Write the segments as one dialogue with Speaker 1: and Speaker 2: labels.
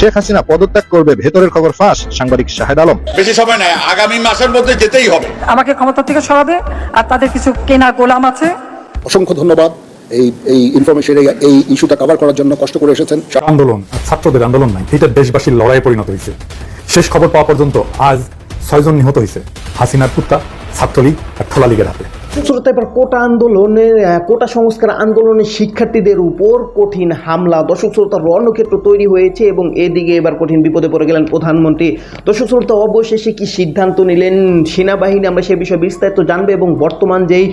Speaker 1: শেখ হাসিনা পদত্যাগ করবে ভেতরের খবর ফাঁস সাংবাদিক শাহেদ আলম।
Speaker 2: বেশি সময় নাই আগামী মাসের মধ্যে যেতেই হবে।
Speaker 3: আমাকে ক্ষমতা থেকে সরাবে আর তাদের কিছু কেনা গোলাম আছে।
Speaker 4: অসংখ্য ধন্যবাদ। এই এই ইনফরমেশন এই ইস্যুটা কভার করার জন্য কষ্ট করে এসেছেন।
Speaker 5: আন্দোলন আর ছাত্রদের আন্দোলন নাই এটা দেশবাসীর লড়াইয়ে পরিণত হয়েছে। শেষ খবর পাওয়া পর্যন্ত আজ ছয়জন নিহত হয়েছে হাসিনার কুত্তা ছাত্রলীগ আর ঠোলা লীগের হাতে।
Speaker 6: শ্রোতা এবার কোটা আন্দোলনের কোটা সংস্কার আন্দোলনের শিক্ষার্থীদের উপর কঠিন হামলা। দর্শক শ্রোতা, রণক্ষেত্র তৈরি হয়েছে এবং এদিকে এবার কঠিন বিপদে পড়ে গেলেন প্রধানমন্ত্রী। দর্শক শ্রোতা, অবশেষে কি সিদ্ধান্ত নিলেন সেনাবাহিনী আমরা সে বিষয়ে বিস্তারিত জানব এবং বর্তমান যেই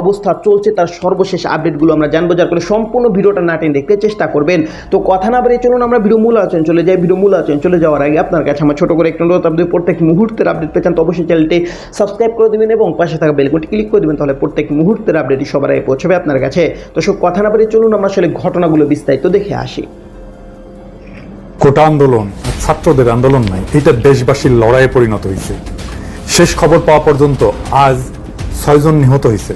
Speaker 6: অবস্থা চলছে তার সর্বশেষ আপডেটগুলো আমরা জানব। যার করে সম্পূর্ণ ভিডিওটা নাটেন দেখতে চেষ্টা করবেন। তো কথা না বাড়িয়ে চলুন, আমরা ভিডিও মূল আলোচনা চলে যাই। ভিডিও মূল আলোচনা চলে যাওয়ার আগে আপনার কাছে আমার ছোট করে একটু অনুরোধ। আপনি প্রত্যেক মুহূর্তের আপডেট পেয়েছেন তো অবশ্যই চ্যানেলটি সাবস্ক্রাইব করে দেবেন এবং পাশে থাকা বেলকনটি ক্লিক করে দেবেন, তাহলে প্রত্যেক মুহূর্তের আপডেটই সবার আগে পৌঁছবে আপনার কাছে। তো সব কথা না বাড়িয়ে চলুন, আমরা আসলে ঘটনাগুলো বিস্তারিত দেখে আসি।
Speaker 5: কোটা আন্দোলন, ছাত্রদের আন্দোলন নাই, এটা দেশবাসীর লড়াইয়ে পরিণত হয়েছে। শেষ খবর পাওয়া পর্যন্ত আজ ছয়জন নিহত হয়েছে,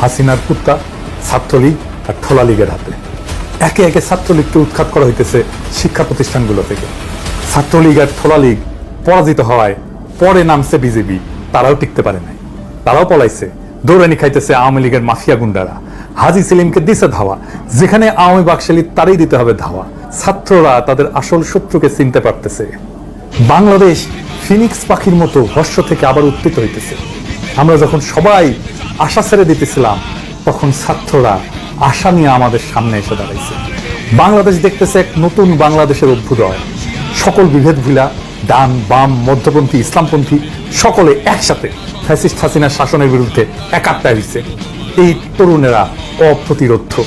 Speaker 5: হাসিনার কুত্তা, ছাত্রলীগ আর ঠোলা লীগের হাতে। একে একে ছাত্রলীগকে উৎখাত করা হইতেছে শিক্ষা প্রতিষ্ঠানগুলো থেকে। ছাত্রলীগ আর ঠোলা লীগ পরাজিত হওয়ায় পরে নামছে বিজেপি, তারাও টিকতে পারে নাই। তারাও পলাইছে। দৌড়ানি খাইতেছে আওয়ামী লীগের মাফিয়া গুন্ডারা। হাজি সেলিমকে দিছে ধাওয়া। যেখানে আওয়ামী বাকশালী তারই দিতে হবে ধাওয়া। ছাত্ররা তাদের আসল শত্রুকে চিনতে পারতেছে। বাংলাদেশ ফিনিক্স পাখির মতো হর্ষ থেকে আবার উত্থিত হইতেছে। আমরা যখন সবাই আশা ছেড়ে দিতেছিলাম, তখন ছাত্ররা আশা নিয়ে আমাদের সামনে এসে দাঁড়াইছে। বাংলাদেশ দেখতেছে এক নতুন বাংলাদেশের অভ্যুদয়। সকল বিভেদ ভুলা ডান, বাম, মধ্যপন্থী, ইসলামপন্থী সকলে একসাথে ফ্যাসিস্ট হাসিনার শাসনের বিরুদ্ধে একাত্তা হয়েছে এই তরুণেরা অপ্রতিরোধ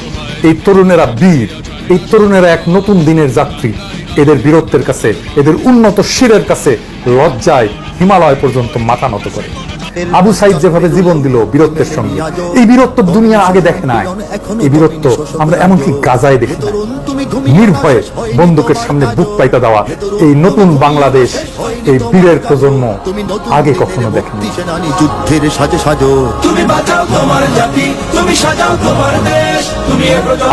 Speaker 5: এই তরুণেরা বীর। এই তরুণেরা এক নতুন দিনের যাত্রী। এদের বীরত্বের কাছে, এদের উন্নত শিরের কাছে লজ্জায় হিমালয় পর্যন্ত মাথা নত করে। আবু সাইদ যেভাবে জীবন দিল বীরত্বের সঙ্গে এই বীরত্ব দুনিয়া আগে দেখে নাই। এই বীরত্ব আমরা এমনকি গাজায় দেখি নির্ভয়ে বন্দুকের সামনে বুক পাইতা দেওয়া এই নতুন বাংলাদেশ এই বীরের প্রজন্ম আগে কখনো দেখেনি
Speaker 7: যুদ্ধের সাজে সাজো।
Speaker 8: তুমি বাঁচাও তোমার জাতি তুমি সাজাও তোমার দেশ তুমি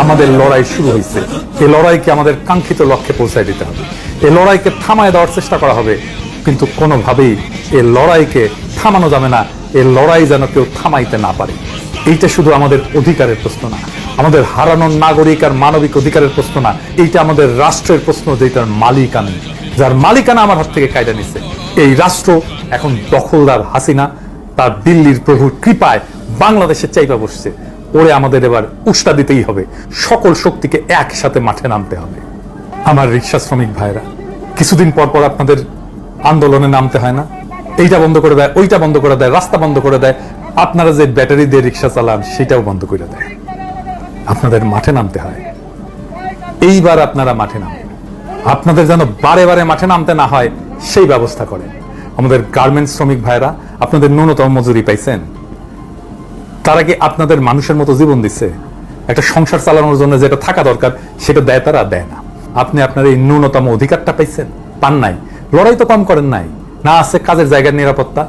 Speaker 5: আমাদের লড়াই শুরু হয়েছে এই লড়াইকে আমাদের কাঙ্ক্ষিত লক্ষ্যে পৌঁছায় দিতে হবে। এই লড়াইকে থামায় দেওয়ার চেষ্টা করা হবে। কিন্তু কোনোভাবেই এই লড়াইকে থামানো যাবে না এই লড়াই যেন কেউ থামাইতে না পারে। এইটা শুধু আমাদের অধিকারের প্রশ্ন না, আমাদের হারানোর নাগরিক আর মানবিক অধিকারের প্রশ্ন না, এইটা আমাদের রাষ্ট্রের প্রশ্ন যেটার মালিকানা যার মালিকানা আমার হাত থেকে কায়দা নিছে। এই রাষ্ট্র এখন দখলদার হাসিনা, তার দিল্লির প্রভুর কৃপায় বাংলাদেশে চাইপা বসছে। ওরে আমাদের এবার উষ্টা দিতেই হবে। সকল শক্তিকে একসাথে মাঠে নামতে হবে। আমার রিক্সা শ্রমিক ভাইরা কিছুদিন পর পর আপনাদের আন্দোলনে নামতে হয় না। এইটা বন্ধ করে দেয়, ওইটা বন্ধ করে দেয়, রাস্তা বন্ধ করে দেয়। আপনারা যে ব্যাটারি দিয়ে রিক্সা চালান, সেটাও বন্ধ করে দেয়। আপনাদের মাঠে নামতে হয়। এইবার আপনারা মাঠে নামেন। আপনাদের যেন বারে বারে মাঠে নামতে না হয়, সেই ব্যবস্থা করেন। আমাদের গার্মেন্টস শ্রমিক ভাইরা আপনাদের ন্যূনতম মজুরি পাইছেন। তারা কি আপনাদের মানুষের মতো জীবন দিচ্ছে একটা সংসার চালানোর জন্য যেটা থাকা দরকার, সেটা দেয় তারা, দেয় না। আপনি আপনার এই ন্যূনতম অধিকারটা পাইছেন? পান নাই। লড়াই তো কম করেন নাই। না আছে কাজের জায়গার নিরাপত্তা,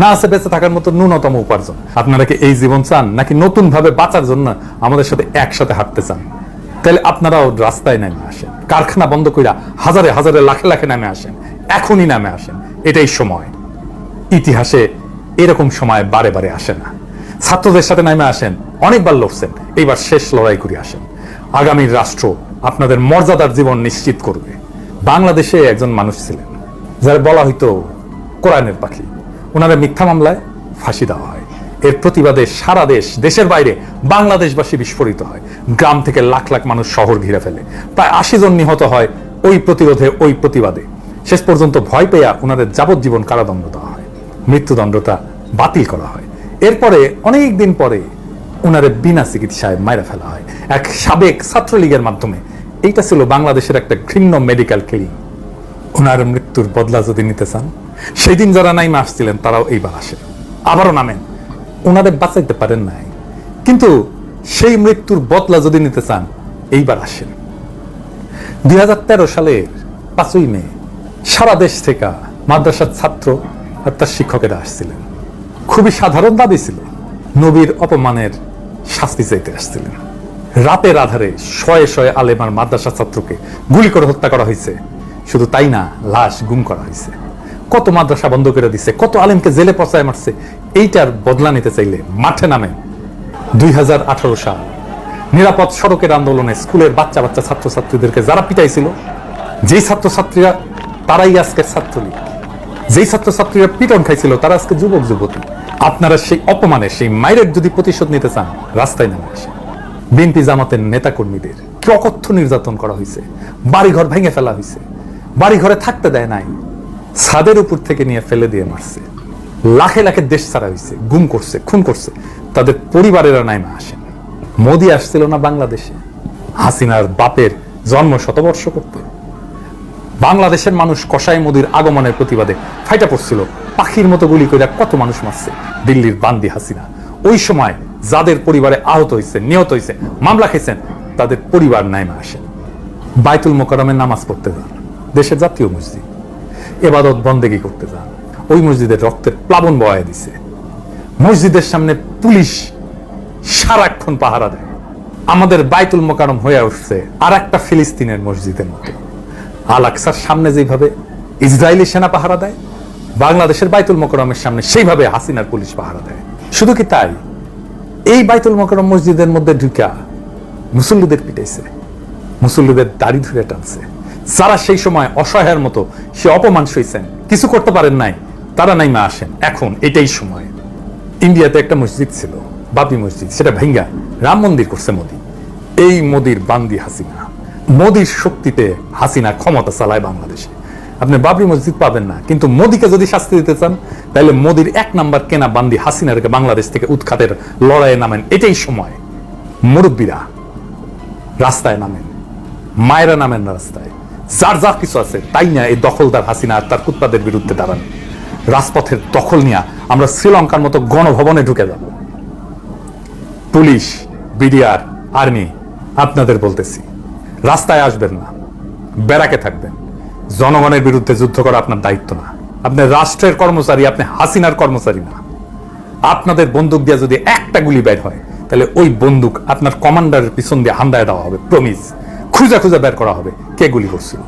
Speaker 5: না আছে বেঁচে থাকার মতো ন্যূনতম উপার্জন। আপনারা কি এই জীবন চান, নাকি নতুন ভাবে বাঁচার জন্য আমাদের সাথে একসাথে হাঁটতে চান? তাহলে আপনারাও রাস্তায় নেমে আসেন, কারখানা বন্ধ কইরা হাজারে হাজারে লাখে লাখে নামে আসেন, এখনই নামে আসেন। এটাই সময়। ইতিহাসে এরকম সময় বারে বারে আসে না। ছাত্রদের সাথে নামে আসেন, অনেকবার লড়ছেন, এইবার শেষ লড়াই করে আসেন। আগামী রাষ্ট্র আপনাদের মর্যাদার জীবন নিশ্চিত করবে। বাংলাদেশে একজন মানুষ ছিলেন যারা বলা হইতো কোরআনের পাখি। ওনারা মিথ্যা মামলায় ফাঁসি দেওয়া হয়। এর প্রতিবাদে সারা দেশ, দেশের বাইরে বাংলাদেশবাসী বিস্ফোরিত হয়। গ্রাম থেকে লাখ লাখ মানুষ শহর ঘিরে ফেলে। প্রায় আশি জন নিহত হয় ওই প্রতিরোধে, ওই প্রতিবাদে। শেষ পর্যন্ত ভয় পেয়া ওনাদের যাবজ্জীবন কারাদণ্ড দেওয়া হয়। মৃত্যুদণ্ডটা বাতিল করা হয়। এরপরে অনেক দিন পরে ওনারে বিনা চিকিৎসায় মাইরা ফেলা হয়। এক সাবেক ছাত্রলীগের মাধ্যমে। এইটা ছিল বাংলাদেশের একটা ঘৃণ্য মেডিকেল ক্লিনিক ওনার মৃত্যুর বদলা যদি নিতে চান সেই দিন যারা নাইমে আসছিলেন, তারাও এইবার আসেন আবারও নামেন। ওনাদের বাঁচাইতে পারেন নাই। কিন্তু সেই মৃত্যুর বদলা যদি নিতে চান, এইবার আসেন। দুই সালের পাঁচই মে, সারা দেশ থেকে মাদ্রাসার ছাত্র আর তার শিক্ষকেরা আসছিলেন। খুবই সাধারণ দাবি ছিল, নবীর অপমানের শাস্তি চাইতে আসছিলেন। রাতের আধারে শয়ে শয়ে আলেমার মাদ্রাসা ছাত্রকে গুলি করে হত্যা করা হয়েছে। শুধু তাই না লাশ গুম করা হয়েছে। কত মাদ্রাসা বন্ধ করে দিছে, কত আলেমকে জেলে পচায় মারছে, এইটার বদলা নিতে চাইলে মাঠে নামে। দুই সাল, নিরাপদ সড়কের আন্দোলনে স্কুলের বাচ্চা বাচ্চা ছাত্রছাত্রীদেরকে যারা পিটাইছিল, যেই ছাত্রছাত্রীরা তারাই আজকের ছাত্রলীগ। যেই ছাত্রছাত্রীরা পিটন খাইছিল, তারা আজকে যুবক, যুবতী। আপনারা সেই অপমানে, সেই মাইরের যদি প্রতিশোধ নিতে চান, রাস্তায় নেমে আসেন। বিএনপি জামাতের নেতাকর্মীদের কি অকথ্য নির্যাতন করা হয়েছে, বাড়িঘর ভেঙে ফেলা হয়েছে। বাড়িঘরে থাকতে দেয় নাই। ছাদের উপর থেকে নিয়ে ফেলে দিয়ে মারছে। লাখে লাখে দেশ ছাড়া হয়েছে গুম করছে, খুন করছে। তাদের পরিবারেরা নাইমা আসেন। মোদি আসছিল না বাংলাদেশে। হাসিনার বাপের জন্ম শতবর্ষ করতে। বাংলাদেশের মানুষ কসাই মোদির আগমনের প্রতিবাদে ফাইটা পড়ছিল। পাখির মতো গুলি করে কত মানুষ মারছে দিল্লির বান্দি হাসিনা। ওই সময় যাদের পরিবারে আহত হয়েছে নিহত হয়েছে মামলা খেয়েছেন তাদের পরিবার নাইমা আসেন। বাইতুল মোকারমের নামাজ পড়তে যান। দেশের জাতীয় মসজিদ। এবাদত বন্দেগি করতে যান। ওই মসজিদের রক্তের প্লাবন বয়া দিছে। মসজিদের সামনে পুলিশ সারাক্ষণ পাহারা দেয়। আমাদের বাইতুল মোকারম হয়ে উঠছে আর একটা ফিলিস্তিনের মসজিদের মতো। আল আকসার সামনে যেভাবে ইসরায়েলি সেনা পাহারা দেয়, বাংলাদেশের বাইতুল মোকরমের সামনে সেইভাবে হাসিনার পুলিশ পাহারা দেয়। শুধু কি তাই? এই বাইতুল মোকরম মসজিদের মধ্যে ঢুকা মুসল্লিদের পিটাইছে। মুসল্লিদের দাড়ি ধরে টানছে। যারা সেই সময় অসহায়ের মতো সে অপমান সইছেন। কিছু করতে পারেন নাই, তারা নাইমা আসেন। এখন এটাই সময়। ইন্ডিয়াতে একটা মসজিদ ছিল, বাবরি মসজিদ, সেটা ভেঙ্গা। রাম মন্দির করছে মোদি। এই মোদির বান্দি হাসিনা। মোদির শক্তিতে হাসিনা ক্ষমতা চালায় বাংলাদেশে। আপনি বাবরি মসজিদ পাবেন না, কিন্তু মোদিকে যদি শাস্তি দিতে চান, তাহলে মোদির এক নাম্বার কেনা বান্দি হাসিনারকে বাংলাদেশ থেকে উৎখাতের লড়াইয়ে নামেন। এটাই সময়। মুরব্বীরা রাস্তায় নামেন। মায়েরা নামেন না রাস্তায়। যার যা কিছু আছে, তাই না এই দখলদার হাসিনা আর তার কুত্তাদের বিরুদ্ধে দাঁড়ান। রাজপথের দখল নিয়ে আমরা শ্রীলঙ্কার মতো গণভবনে ঢুকে যাব। পুলিশ, বিডিআর, আর্মি, আপনাদের বলতেছি, রাস্তায় আসবেন না, ব্যারাকে থাকবেন। জনগণের বিরুদ্ধে যুদ্ধ করা আপনার দায়িত্ব না। আপনি রাষ্ট্রের কর্মচারী, আপনি হাসিনার কর্মচারী না। আপনাদের বন্দুক দিয়ে যদি একটা গুলি বের হয়, তাহলে ওই বন্দুক আপনার কমান্ডারের পিছন দিয়ে হান্দায় দেওয়া হবে প্রমিস খুঁজে খুঁজে বের করা হবে। কে গুলি করছিল?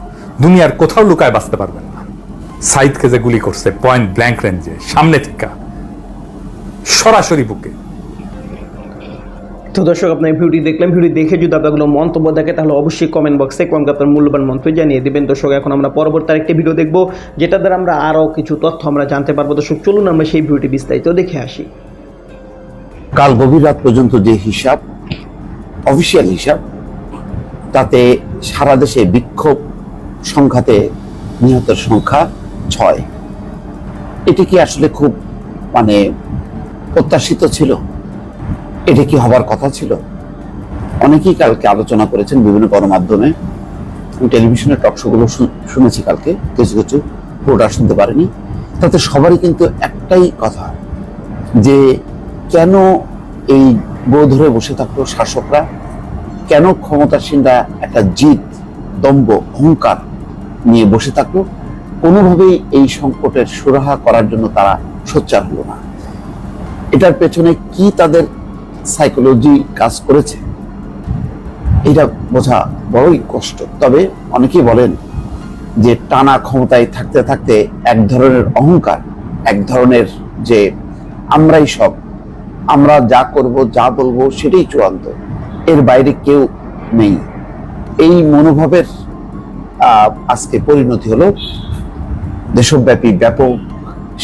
Speaker 5: দুনিয়ার কোথাও লুকায় বাঁচতে পারবেন না। সাইদকে যে গুলি করছে পয়েন্ট ব্ল্যাঙ্ক রেঞ্জে সামনে থেকে। সরাসরি বুকে।
Speaker 6: তো দর্শক আপনার ভিডিও দেখলাম ভিডিও দেখে যদি আপনার কোনো মন্তব্য থাকে তাহলে অবশ্যই কমেন্ট বক্সে কমেন্ট আপনার মূল্যবান মন্তব্য জানিয়ে দেবেন। দর্শক এখন আমরা পরবর্তী আরেকটি ভিডিও দেখব যেটা দ্বারা আমরা আরও কিছু তথ্য আমরা জানতে পারব। দর্শক চলুন আমরা সেই ভিডিওটি বিস্তারিত দেখে আসি।
Speaker 7: কাল গভীর রাত পর্যন্ত যে হিসাব অফিসিয়াল হিসাব তাতে সারা দেশে বিক্ষোভ সংখ্যাতে নিহতের সংখ্যা ছয়। এটি কি আসলে খুব মানে প্রত্যাশিত ছিল? এটা কি হবার কথা ছিল? অনেকেই কালকে আলোচনা করেছেন বিভিন্ন গণমাধ্যমে। টেলিভিশনের টকশোগুলো শুনেছি কালকে, কিছু কিছু পুরোটা শুনতে পারিনি। তাতে সবারই কিন্তু একটাই কথা, যে কেন এই গো ধরে বসে থাকল শাসকরা? কেন ক্ষমতাসীনরা একটা জিদ, দম্ভ, অহংকার নিয়ে বসে থাকল? কোনোভাবেই এই সংকটের সুরাহা করার জন্য তারা সোচ্চার হলো না। এটার পেছনে কি তাদের সাইকোলজি কাজ করেছে? এটা বোঝা বড়ই কষ্ট। তবে অনেকেই বলেন যে টানা ক্ষমতায় থাকতে থাকতে এক ধরনের অহংকার, এক ধরনের যে আমরাই সব, আমরা যা করব, যা বলব, সেটাই চূড়ান্ত। এর বাইরে কেউ নেই। এই মনোভাবের আজকে পরিণতি হলো দেশব্যাপী ব্যাপক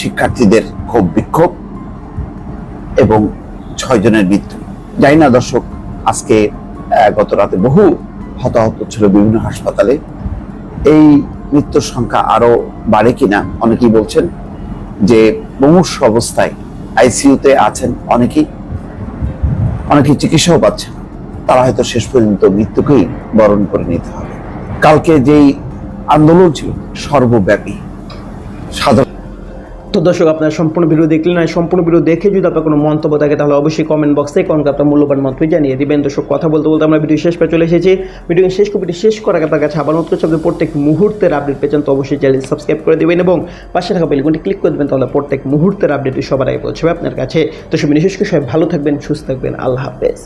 Speaker 7: শিক্ষার্থীদের ক্ষোভ বিক্ষোভ এবং ছয় জনের মৃত্যু। জানি না দর্শক, আজকে গত রাতে বহু হতাহত ছিল বিভিন্ন হাসপাতালে। এই মৃত্যুর সংখ্যা আরও বাড়ে কিনা অনেকেই বলছেন যে মুমূর্ষ অবস্থায় আইসিইউতে আছেন অনেকেই। অনেকেই চিকিৎসাও পাচ্ছেন। তারা হয়তো শেষ পর্যন্ত মৃত্যুকেই বরণ করে নিতে হবে। কালকে যেই আন্দোলন ছিল, সর্বব্যাপী। সাধারণ
Speaker 6: তো দর্শক, আপনারা সম্পূর্ণ ভিডিও দেখলেন আর সম্পূর্ণ ভিডিও দেখে যদি আপনার কোনো মন্তব্য থাকে, তাহলে অবশ্যই কমেন্ট বক্সে কমেন্ট আপনার মূল্যবান মন্তব্য জানিয়ে দিবেন। দর্শক, কথা বলতে বলতে আমরা ভিডিও শেষ পে চলে এসেছি। ভিডিও শেষ কপিটি শেষ করার আগে আপনার কাছে আবার মত করছি প্রত্যেক মুহূর্তের আপডেট পেয়েছেন তো অবশ্যই চ্যানেল সাবস্ক্রাইব করে দেবেন এবং পাশে থাকা বেলগুনটি ক্লিক করে দেবেন, তাহলে প্রত্যেক মুহূর্তের আপডেটটি সবার আগে পৌঁছবে আপনার কাছে। তো সব বিশেষ করে সবাই ভালো থাকবেন, সুস্থ থাকবেন, আল্লাহ হাফেজ।